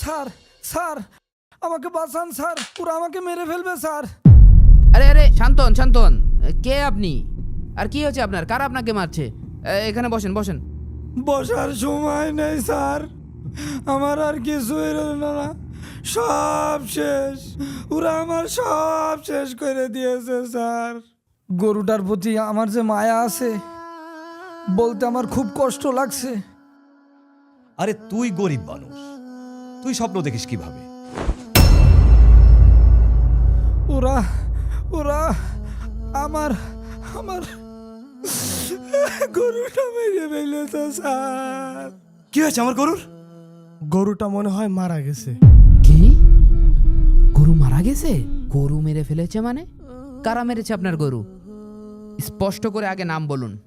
Sir sir আমাকে বাঁচান sir ওরা আমাকে মেরে ফেলবে স্যার। আরে আরে শান্তন শান্তন কে আপনি? আর কি হয়েছে আপনার? কার আপনাকে মারছে? এখানে বসেন বসেন। বসার সময় নেই স্যার আমার আর কিছুই রইল না। সব শেষ ওরা আমার সব শেষ করে দিয়েছে স্যার। গরুটার প্রতি আমার যে মায়া আছে বলতে আমার খুব কষ্ট লাগছে। আরে তুই গরিব মানুষ। তুই স্বপ্ন দেখিস কীভাবে? ওরা ওরা আমার আমার গরুটা মেরে ফেলেছে স্যার। কি হয়েছে আমার গরুর? গরুটা মনে হয় মারা গেছে। কি? গরু মারা গেছে? গরু মেরে ফেলেছে মানে? কারা মেরেছে আপনার গরু? স্পষ্ট করে আগে নাম বলুন।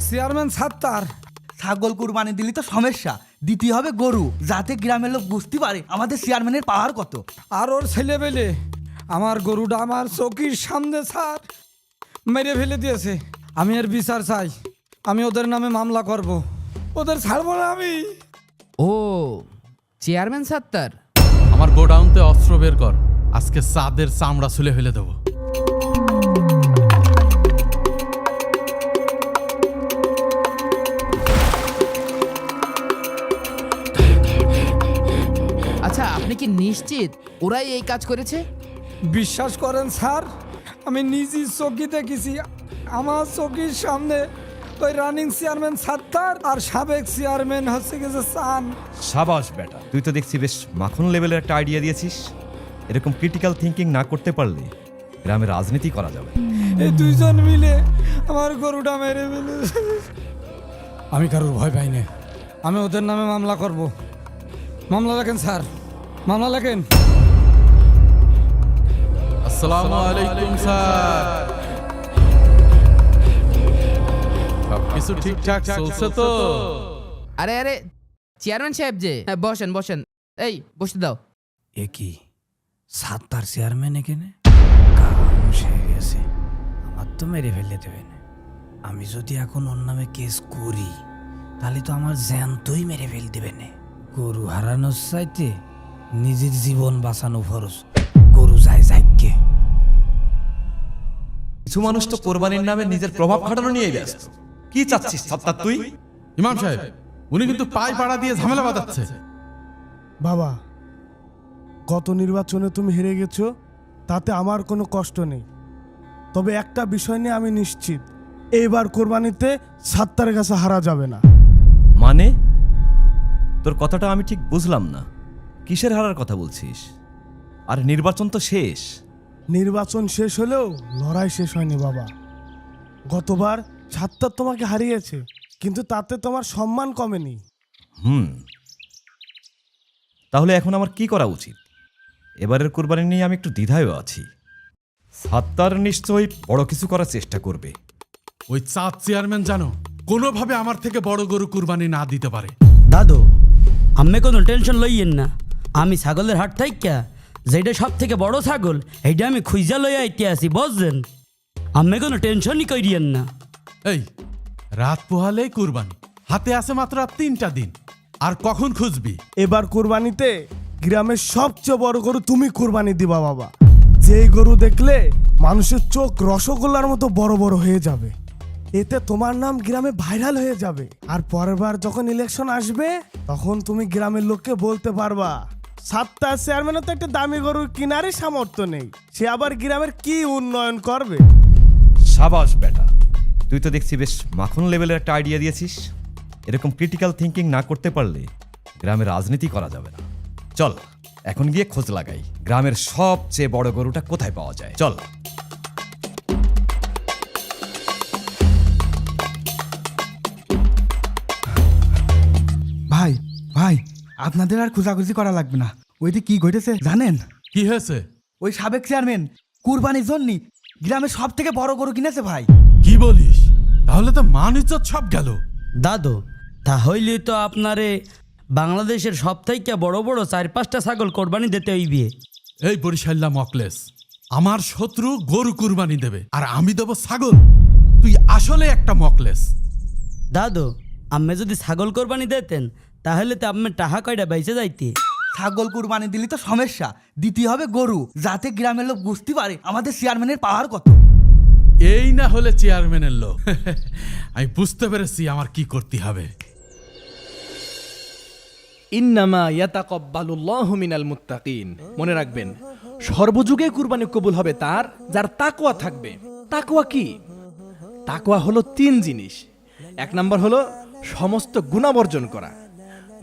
চেয়ারম্যান সাত্তার। ছাগল কুরবানি দিলি তো সমস্যা। দিতে হবে গরু যাতে গ্রামের লোক বুঝতে পারে আমাদের চেয়ারম্যানের পাওয়ার কত। আর ওর ছেলেবেলে আমার গরুটা আমার চৌকির সামনে স্যার মেরে ফেলে দিয়েছে। আমি এর বিচার চাই আমি ওদের নামে মামলা করব। ওদের ছাড়বো না আমি। ও চেয়ারম্যান সাত্তার? আমার গোডাউনতে অস্ত্র বের কর আজকে সাদের চামড়া ছুলে ফেলে দেবো। নিশ্চিত? ওরাই এই কাজ করেছে? বিশ্বাস করেন স্যার আমি নিজে চৌকি দেখেছি। আমার চৌকির সামনে ওই রানিং চেয়ারম্যান সাত্তার আর সাবেক চেয়ারম্যান হচ্ছে গেছে সান। সাবাস বেটা তুই তো দেখছি বেশ মাখন লেভেলের একটা আইডিয়া দিয়েছিস। এরকম ক্রিটিক্যাল থিঙ্কিং না করতে পারলে গ্রামে রাজনীতি করা যাবে। এই দুইজন মিলে আমার গরুটা মেরে ফেলেছে আমি কারোর ভয় পাই না আমি ওদের নামে মামলা করব। মামলা রাখেন স্যার। মামলা লেখেন আসসালামু আলাইকুম স্যার। সবকিছু ঠিকঠাক চলছে তো? আরে আরে চেয়ারম্যান সাহেব যে। হ্যাঁ, বসেন বসেন। এই বসতে দাও। এ কি? চেয়ারম্যান এখানে? কাম সেরে গেছে। আমার তো মেরে ফেলে দেবে না। আমি যদি এখন ওর নামে কেস করি তাহলে তো আমার জ্যান্তই মেরে ফেল দেবে না। গরু হারানোর চাইতে নিজের জীবন বাঁচানো ফরজ। গরু যায় যাইকে কিছু মানুষ তো কোরবানির নামে নিজের প্রভাব খাটানো নিয়ে ব্যস্ত। কি চাচ্ছিস সত্তার তুই? ইমাম সাহেব উনি কিন্তু পাই পাড়া দিয়ে ঝামেলা বাঁধাচ্ছে। বাবা গত নির্বাচনে তুমি হেরে গেছো তাতে আমার কোনো কষ্ট নেই। তবে একটা বিষয় নিয়ে আমি নিশ্চিত এইবার কোরবানিতে সাত্তার কাছে হারা যাবে না। মানে? তোর কথাটা আমি ঠিক বুঝলাম না। কিসের হারার কথা বলছিস? আর নির্বাচন তো শেষ। নির্বাচন শেষ হলেও লড়াই শেষ হয়নি বাবা। গতবার সাত্তার তোমাকে হারিয়েছে কিন্তু তাতে তোমার সম্মান কমেনি। হুম। তাহলে এখন আমার কি করা উচিত? এবারের কোরবানি নিয়ে আমি একটু দ্বিধায়ও আছি। সাত্তার নিশ্চয়ই বড় কিছু করার চেষ্টা করবে। ওই চাঁদ চেয়ারম্যান জানো কোনোভাবে আমার থেকে বড় গরু কুরবানি না দিতে পারে। দাদু আমি কোনো টেনশন লইয়েন না। আমি ছাগলের হাট থাইকা যেটা সব থেকে বড় ছাগল এইটা আমি খুঁজা লইয়া আইতে আসি বুঝছেন? আমি কোনো টেনশনই করিয়েন না। এই রাত পোহালেই কুরবানি। হাতে আছে মাত্র আর তিনটা দিন। আর কখন খুঁজবি? এবার কোরবানিতে গ্রামের সবচেয়ে বড় গরু তুমি কোরবানি দিবা বাবা। যেই গরু দেখলে মানুষের চোখ রসগোল্লার মতো বড় বড় হয়ে যাবে। এতে তোমার নাম গ্রামে ভাইরাল হয়ে যাবে। আর পরের বার যখন ইলেকশন আসবে তখন তুমি গ্রামের লোককে বলতে পারবা। সাতটা চেয়ারম্যানের তো একটা দামি গরুর কিনারই সামর্থ্য নেই। সে আবার গ্রামের কি উন্নয়ন করবে? সাবাস বেটা, তুই তো দেখছি বেশ মাখন লেভেলের একটা আইডিয়া দিয়েছিস। এরকম ক্রিটিক্যাল থিঙ্কিং না করতে পারলে গ্রামে রাজনীতি করা যাবে না। চল, এখন গিয়ে খোঁজ লাগাই, গ্রামের সবচেয়ে বড় গরুটা কোথায় পাওয়া যায়? চল। আপনাদের আর খোঁজাখুঁজি করা লাগবে না। ওইটি কি ঘটেছে জানেন? কি হয়েছে? ওই সাবেক চেয়ারম্যান কুরবানির জন্য গ্রামের সব থেকে বড় গরু কিনেছে ভাই। কি বলিস? তাহলে তো মান ইজ্জত সব গেল। দাদু তাহলে তো আপনারে বাংলাদেশের সব থেকে বড় বড় চার পাঁচটা ছাগল কোরবানি দিতে হইবে। এই বরিশাল্লা মকলেস আমার শত্রু গরু কুরবানি দেবে আর আমি দেবো ছাগল। তুই আসলে একটা মকলেস। দাদু আমি যদি ছাগল কোরবানি দিতেন তাহলে তো আপনি টাহা কয়টা বাইসে যাইতে? ছাগল কুরবানি দিলে তো সমস্যা। দিতে হবে গরু। যাতে গ্রামের লোক বুঝতে পারে আমাদের চেয়ারম্যানের পাওয়ার কত। এই না হলে চেয়ারম্যানের লোক। আমি বুঝতে পেরেছি আমার কি করতে হবে। ইন্নামা ইয়াতাকাব্বালুল্লাহু মিনাল মুত্তাকিন। মনে রাখবেন সর্বযুগে কুরবানি কবুল হবে তার যার তাকওয়া থাকবে। তাকওয়া কি? তাকওয়া হলো তিন জিনিস। এক নম্বর হলো সমস্ত গুণাবর্জন করা।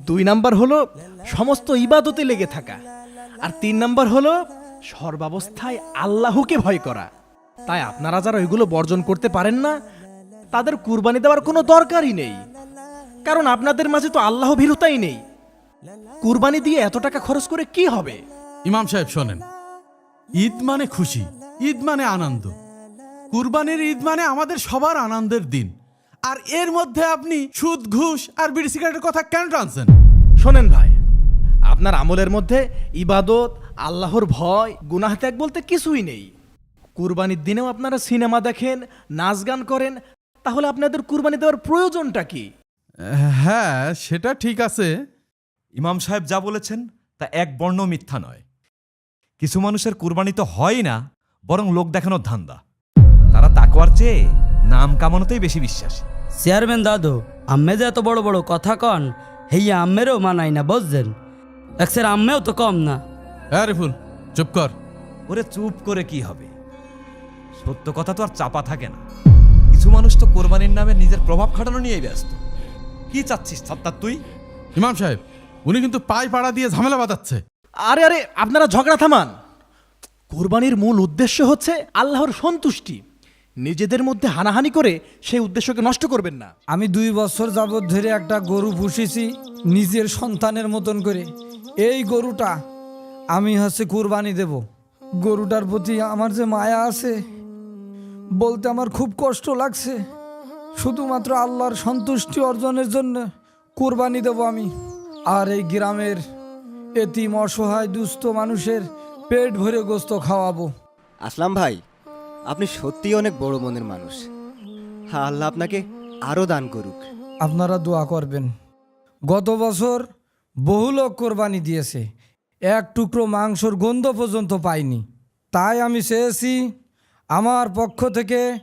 দুই নাম্বার হলো সমস্ত ইবাদতে লেগে থাকা। আর তিন নাম্বার হলো সর্বাবস্থায় আল্লাহকে ভয় করা। তাই আপনারা যারা ওইগুলো বর্জন করতে পারেন না, তাদের কুরবানি দেওয়ার কোনো দরকারই নেই। কারণ আপনাদের মাঝে তো আল্লাহ ভীরুতাই নেই। কুরবানি দিয়ে এত টাকা খরচ করে কি হবে? ইমাম সাহেব শোনেন, ঈদ মানে খুশি, ঈদ মানে আনন্দ। কুরবানির ঈদ মানে আমাদের সবার আনন্দের দিন। আর এর মধ্যে আপনি সুদ ঘুষ আর বিড়ি সিগারেটের কথা কেন টানছেন? শোনেন ভাই আপনার আমলের মধ্যে ইবাদত আল্লাহর ভয় গুনাহ ত্যাগ বলতে কিছুই নেই। কুরবানির দিনেও আপনারা সিনেমা দেখেন নাচ গান করেন তাহলে আপনাদের কুরবানি দেওয়ার প্রয়োজনটা কি? হ্যাঁ সেটা ঠিক আছে। ইমাম সাহেব যা বলেছেন তা এক বর্ণ মিথ্যা নয়। কিছু মানুষের কুরবানি তো হয় না বরং লোক দেখানোর ধান্দা। তারা তাকওয়ার চেয়ে নাম কামানোতেই বেশি বিশ্বাসী। চেয়ারম্যান দাদু আম্মে যে এত বড় বড় কথা কন হেইয়া আম্মেরও মানাই না বুঝছেন? একসের আম্মেও তো কম না। হ্যাঁ রিফুল চুপ কর। ওরে চুপ করে কি হবে? সত্য কথা তো আর চাপা থাকে না। কিছু মানুষ তো কোরবানির নামে নিজের প্রভাব খাটানো নিয়েই ব্যস্ত। কি চাচ্ছিস সত্তার তুই? ইমাম সাহেব উনি কিন্তু পাই পাড়া দিয়ে ঝামেলা বাঁধাচ্ছে। আরে আরে আপনারা ঝগড়া থামান। কোরবানির মূল উদ্দেশ্য হচ্ছে আল্লাহর সন্তুষ্টি। নিজেদের মধ্যে হানাহানি করে সেই উদ্দেশ্যকে নষ্ট করবেন না। আমি দুই বছর যাবৎ ধরে একটা গরু পুষেছি নিজের সন্তানের মতন করে। এই গরুটা আমি হচ্ছে কুরবানি দেব। গরুটার প্রতি আমার যে মায়া আছে বলতে আমার খুব কষ্ট লাগছে। শুধুমাত্র আল্লাহর সন্তুষ্টি অর্জনের জন্য কুরবানি দেব আমি। আর এই গ্রামের এতিম অসহায় দুস্থ মানুষের পেট ভরে গোস্ত খাওয়াবো। আসলাম ভাই। আপনি সত্যিই অনেক বড় মনের মানুষ। হ্যাঁ আল্লাহ আপনাকে আরও দান করুক। আপনারা দোয়া করবেন। গত বছর বহু লোক কোরবানি দিয়েছে। এক টুকরো মাংসর গন্ধ পর্যন্ত পাইনি। তাই আমি চেয়েছি আমার পক্ষ থেকে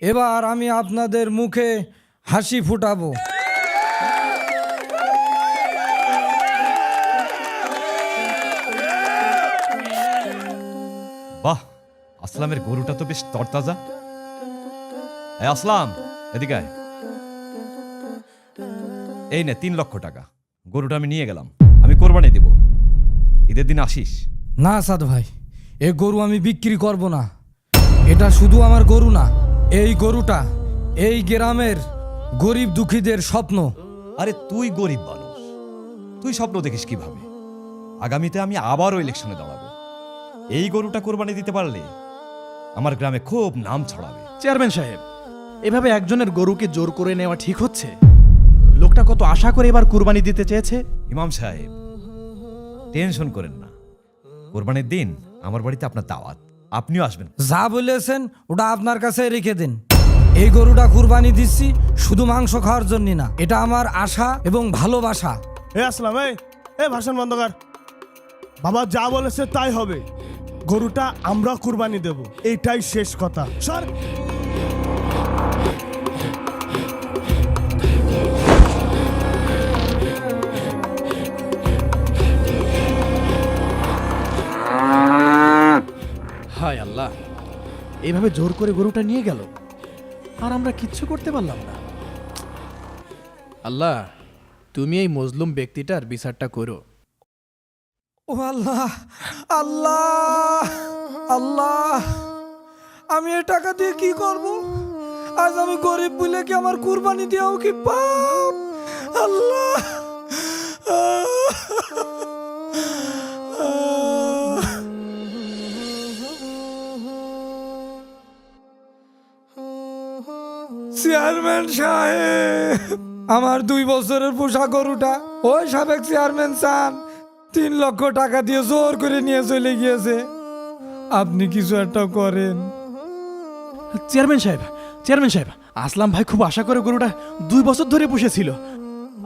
এবার আমি আপনাদের মুখে হাসি ফুটাবো। আসলামের গরুটা তো বেশ তরতাজা। এই আসলাম এদিকে আয়। এই নে তিন লক্ষ টাকা। গরুটা আমি নিয়ে গেলাম। আমি কোরবানি দেব। ঈদের দিন আসিস। না সাদ ভাই এ গরু আমি বিক্রি করব না। এটা শুধু আমার গরু না এই গরুটা এই গ্রামের গরিব দুঃখীদের স্বপ্ন। আরে তুই গরিব মানুষ। তুই স্বপ্ন দেখিস কীভাবে? আগামীতে আমি আবারও ইলেকশনে দাঁড়াবো। এই গরুটা কোরবানি দিতে পারলে আমার গ্রামে খুব নাম ছড়াবে। চেয়ারম্যান সাহেব এভাবে একজনের গরুকে জোর করে নেওয়া ঠিক হচ্ছে? লোকটা কত আশা করে এবার কুরবানি দিতে চেয়েছে? ইমাম সাহেব টেনশন করেন না। কোরবানির দিন আমার বাড়িতে আপনার দাওয়াত। আপনিও আসবেন। যা বলেছেন ওটা আপনার কাছে রেখে দিন। এই গরুটা কুরবানি দিচ্ছি শুধু মাংস খাওয়ার জন্য না এটা আমার আশা এবং ভালোবাসা। এ আসলাম এই এ ভাষণ বন্ধ কর বাবা যা বলেছে তাই হবে। গরুটা আমরা কুরবানি দেব। এইটাই শেষ কথা। সর। হায় আল্লাহ। এইভাবে জোর করে গরুটা নিয়ে গেল। আর আমরা কিচ্ছু করতে পারলাম না। আল্লাহ, তুমি এই মজলুম ব্যক্তিটার বিচারটা করো। ও আল্লাহ আল্লাহ আল্লাহ, আমি এ টাকা দিয়ে কি করব? আজ আমি গরিব বলে কি আমার কুরবানি দেওয়াও কি পাপ? আল্লাহ, চেয়ারম্যান সাহেব, আমার দুই বছরের পোষা গরুটা। ওই সাবেক চেয়ারম্যান চান তিন লক্ষ টাকা দিয়ে জোর করে নিয়ে চলে গিয়েছে। আপনি কিছু একটা করেন। চেয়ারম্যান সাহেব চেয়ারম্যান সাহেব আসলাম ভাই খুব আশা করে গরুটা দুই বছর ধরে পুষেছিল।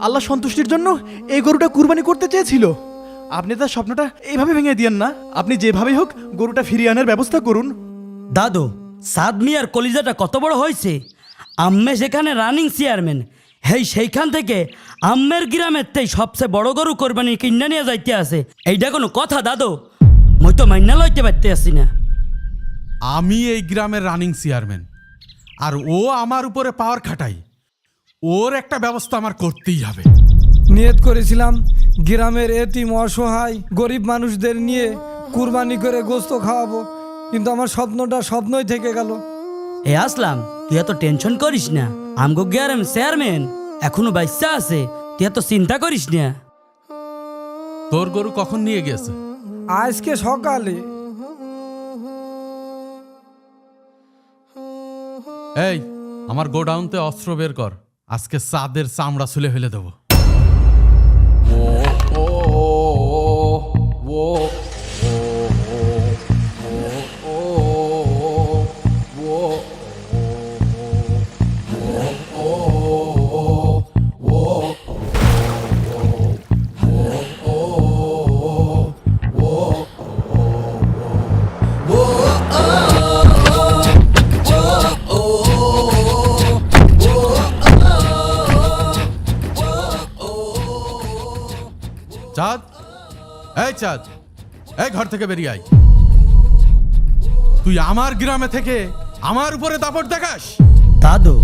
আল্লাহ সন্তুষ্টির জন্য এই গরুটা কুরবানি করতে চেয়েছিল। আপনি তার স্বপ্নটা এইভাবে ভেঙে দিয়েন না। আপনি যেভাবেই হোক গরুটা ফিরিয়ে আনার ব্যবস্থা করুন। দাদু সাদ মিয়ার কলিজাটা কত বড় হয়েছে? আম্মে সেখানে রানিং চেয়ারম্যান হেই সেইখান থেকে আম্মের গ্রামের তেই সবচেয়ে বড় গরু কোরবানি কিনা নিয়ে যাইতে আছে। এইটা কোনো কথা দাদু? মই তো মাইনা লইতে পারতে আসি না। আমি এই গ্রামের রানিং চেয়ারম্যান আর ও আমার উপরে পাওয়ার খাটাই। ওর একটা ব্যবস্থা আমার করতেই হবে। নিয়ত করেছিলাম গ্রামের এতিম অসহায় গরিব মানুষদের নিয়ে কুরবানি করে গোস্ত খাওয়াবো। কিন্তু আমার স্বপ্নটা স্বপ্নই থেকে গেল। এ আসলাম তুই এত টেনশন করিস না। আমগো গ্রাম চেয়ারম্যান এখনও বাচ্চা আছে তুই এত চিন্তা করিস না। তোর গরু কখন নিয়ে গেছে? আজকে সকালে। এই আমার গোডাউনতে অস্ত্র বের কর আজকে চাঁদের চামড়া ছুলে ফেলে দেবো। চাঁদ। এই ঘর থেকে বেরিয়ে আয়। তুই আমার গ্রামে থেকে আমার উপরে দাপট দেখাস। দাদু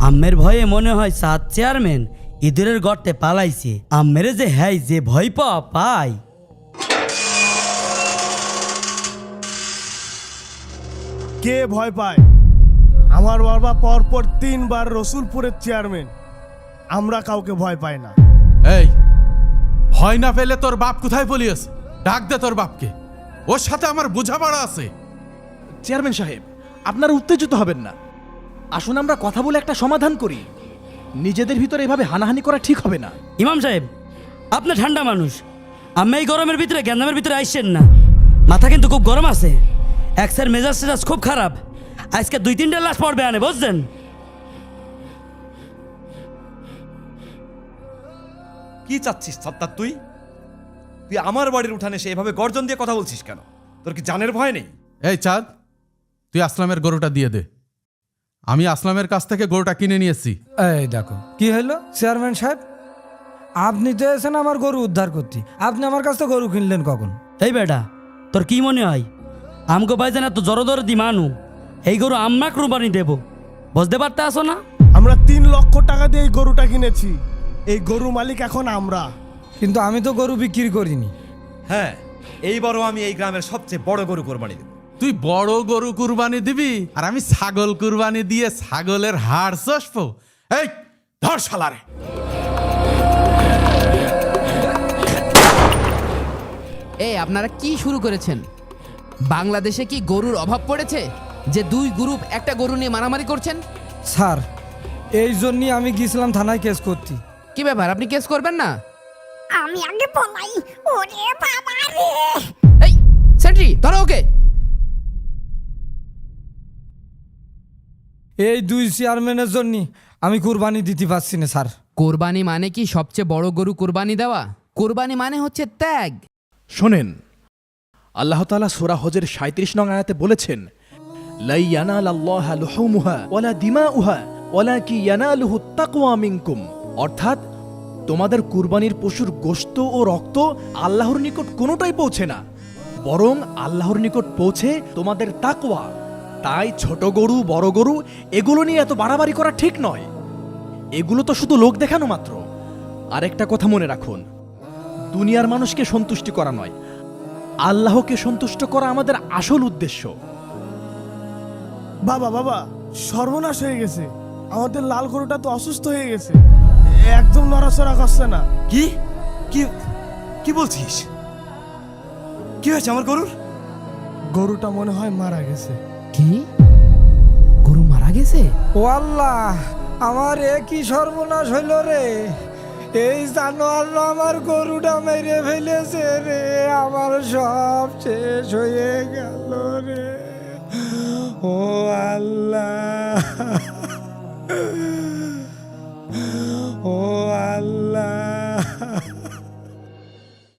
আম্মের ভয়ে মনে হয় সাত চেয়ারম্যান ইঁদুরের গর্তে পালাইছে। আম্মেরে যে হ্যাই যে ভয় পাওয়া পাই। কে ভয় পায়? আমার বাবা পরপর তিনবার রসুলপুরের চেয়ারম্যান। আমরা কাউকে ভয় পাই না। এই ভয় না পেলে তোর বাপ কোথায় পলিয়েছে ডাক দে তোর বাপকে। ওর সাথে আমার বোঝাপড়া আছে। চেয়ারম্যান সাহেব আপনারা উত্তেজিত হবেন না। আসুন আমরা কথা বলে একটা সমাধান করি। নিজেদের ভিতরে এভাবে হানাহানি করা ঠিক হবে না। ইমাম সাহেব আপনি ঠান্ডা মানুষ। আমি এই গরমের ভিতরে গ্যান্দামের ভিতরে আইসেন না। মাথা কিন্তু খুব গরম আছে। এক্সের মেজাজ টেজাজ খুব খারাপ। আজকে দুই তিনটা লাশ পড়বে আনে বুঝছেন? কি চাচ্ছিস সত্তার তুই? তুই আমার বাড়ির উঠানে সে এভাবে গর্জন দিয়ে কথা বলছিস কেন? তোর কি জানের ভয় নেই? এই চাঁদ তুই আসলামের গরুটা দিয়ে দে। আমি আসলামের কাছ থেকে গরুটা কিনে নিয়েছি এই দেখো কি হলো চেয়ারম্যান সাহেব আপনি তো এসেন আমার গরু উদ্ধার করতে। আপনি আমার কাছ থেকে গরু কিনলেন কখন? এই বেটা তোর কি মনে হয়? আমগো ভাইজান এত জড় জড় দি মানু এই গরু আম্মা কুরবানি দেব। বুঝতে পারতে আসো না? আমরা তিন লক্ষ টাকা দিয়ে এই গরুটা কিনেছি। এই গরু মালিক এখন আমরা। কিন্তু আমি তো গরু বিক্রি করিনি। হ্যাঁ এইবারও আমি এই গ্রামের সবচেয়ে বড় গরু কোরবানি দেবো। তুই বড় গরু কুরবানি দিবি আর আমি ছাগল কুরবানি দিয়ে ছাগলের হাড় চষবো। এই ধর শালারে। এই আপনারা কি শুরু করেছেন? বাংলাদেশে কি গরুর অভাব পড়েছে? যে দুই গ্রুপ একটা গরু নিয়ে মারামারি করছেন? স্যার এই জন্যই আমি গিয়েছিলাম থানায় কেস করতে। কি ব্যাপার আপনি কেস করবেন না? আমি আগে পলাই ওরে বাবা রে। এই সেন্ট্রি ধরো ওকে। এই দুই চেয়ারম্যানের জন্য আমি কুরবানি দিতে পারছি না স্যার। কোরবানি মানে কি সবচেয়ে বড় গরু কোরবানি দেওয়া? কোরবানি মানে হচ্ছে ত্যাগ। শোনেন আল্লাহ তাআলা সূরা হজের 37 নং আয়াতে বলেছেন লা ইয়ানালাল্লাহা লুহুমুহা ওয়ালা দিমাউহা ওয়ালাকি ইয়ানালুহু তাকওয়া মিনকুম। অর্থাৎ তোমাদের কুরবানির পশুর গোশত ও রক্ত আল্লাহর নিকট কোনোটাই পৌঁছে না, বরং আল্লাহর নিকট পৌঁছে তোমাদের তাকওয়া। তাই ছোট গরু, বড় গরু, এগুলো নিয়ে এত বাড়াবাড়ি করা ঠিক নয়। এগুলো তো শুধু লোক দেখানো মাত্র। আরেকটা কথা মনে রাখুন, দুনিয়ার মানুষকে সন্তুষ্টি করা নয়, আল্লাহকে সন্তুষ্ট করা আমাদের আসল উদ্দেশ্য। বাবা বাবা, সর্বনাশ হয়ে গেছে। আমাদের লাল গরুটা তো অসুস্থ হয়ে গেছে। একদম নড়াচড়া করছে না। কি? কি? কি বলছিস? কি হয়েছে আমার গরুর? গরুটা মনে হয় মারা গেছে। কি? গরু মারা গেছে? ও আল্লাহ আমার এ কি সর্বনাশ হইল রে। এই জানোয়ার আমার গরুটা মেরে ফেলেছে রে। আমার সব শেষ হয়ে গেল রে। ও আল্লাহ। ও আল্লাহ